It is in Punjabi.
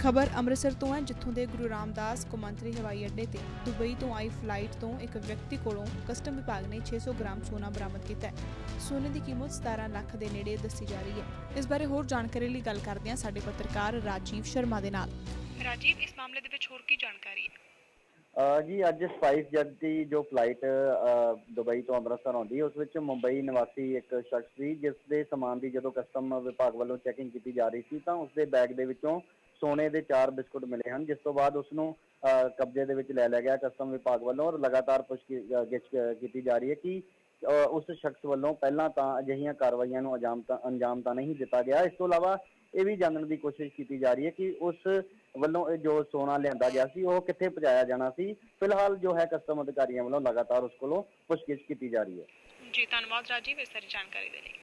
ਖਬਰ ਅੰਮ੍ਰਿਤਸਰ ਤੋਂ ਹੈ ਜਿੱਥੋਂ ਦੇ ਗੁਰੂ ਰਾਮਦਾਸ ਕੌਮਾਂਤਰੀ ਹਵਾਈ ਅੱਡੇ ਤੇ ਦੁਬਈ ਤੋਂ ਆਈ ਫਲਾਈਟ ਤੋਂ ਇੱਕ ਵਿਅਕਤੀ ਕੋਲੋਂ ਕਸਟਮ ਵਿਭਾਗ ਨੇ 600 ਗ੍ਰਾਮ ਸੋਨਾ ਬਰਾਮਦ ਕੀਤਾ ਹੈ। ਸੋਨੇ ਦੀ ਕੀਮਤ 17 ਲੱਖ ਦੇ ਨੇੜੇ ਦੱਸੀ ਜਾ ਰਹੀ ਹੈ। ਇਸ ਬਾਰੇ ਹੋਰ ਜਾਣਕਾਰੀ ਲਈ ਗੱਲ ਕਰਦੇ ਹਾਂ ਸਾਡੇ ਪੱਤਰਕਾਰ ਰਾਜੀਵ ਸ਼ਰਮਾ ਦੇ ਨਾਲ। ਰਾਜੀਵ ਇਸ ਮਾਮਲੇ ਦੇ ਵਿੱਚ ਹੋਰ ਕੀ ਜਾਣਕਾਰੀ ਹੈ? ਜੀ ਅੱਜ ਸਪਾਈਸ ਜੈਟ ਦੀ ਜੋ ਫਲਾਈਟ ਦੁਬਈ ਤੋਂ ਅੰਮ੍ਰਿਤਸਰ ਆਉਂਦੀ ਉਸ ਵਿੱਚ ਮੁੰਬਈ ਨਿਵਾਸੀ ਇੱਕ ਸ਼ਖਸ ਸੀ ਜਿਸ ਦੇ ਸਮਾਨ ਦੀ ਜਦੋਂ ਕਸਟਮ ਵਿਭਾਗ ਵੱਲੋਂ ਚੈਕਿੰਗ ਕੀਤੀ ਜਾ ਰਹੀ ਸੀ ਤਾਂ ਉਸ ਦੇ ਬੈਗ ਦੇ ਵਿੱਚੋਂ ਸੋਨੇ ਦੇ ਚਾਰ ਬਿਸਕੁਟ ਮਿਲੇ ਹਨ, ਜਿਸ ਤੋਂ ਬਾਅਦ ਉਸ ਨੂੰ ਕਬਜ਼ੇ ਦੇ ਵਿੱਚ ਲੈ ਲਿਆ ਗਿਆ ਕਸਟਮ ਵਿਭਾਗ ਵੱਲੋਂ ਔਰ ਲਗਾਤਾਰ ਪੁੱਛਗਿੱਛ ਕੀਤੀ ਜਾ ਰਹੀ ਹੈ ਕਿ ਉਸ ਸ਼ਖਸ ਵੱਲੋਂ ਪਹਿਲਾਂ ਤਾਂ ਅਜਿਹੀਆਂ ਕਾਰਵਾਈਆਂ ਨੂੰ ਅੰਜਾਮ ਤਾਂ ਅੰਜਾਮ ਤਾਂ ਨਹੀਂ ਦਿੱਤਾ ਗਿਆ। ਇਸ ਤੋਂ ਇਲਾਵਾ ਇਹ ਵੀ ਜਾਣਨ ਦੀ ਕੋਸ਼ਿਸ਼ ਕੀਤੀ ਜਾ ਰਹੀ ਹੈ ਕਿ ਉਸ ਵੱਲੋਂ ਇਹ ਜੋ ਸੋਨਾ ਲਿਆਂਦਾ ਗਿਆ ਸੀ, ਉਹ ਕਿੱਥੇ ਪਹੁੰਚਾਇਆ ਜਾਣਾ ਸੀ। ਫਿਲਹਾਲ ਜੋ ਹੈ ਕਸਟਮ ਅਧਿਕਾਰੀਆਂ ਵੱਲੋਂ ਲਗਾਤਾਰ ਉਸ ਕੋਲੋਂ ਪੁੱਛਗਿੱਛ ਕੀਤੀ ਜਾ ਰਹੀ ਹੈ। ਜੀ, ਧੰਨਵਾਦ ਰਾਜੀਵ ਇਸ ਸਾਰੀ ਜਾਣਕਾਰੀ ਦੇ ਲਈ।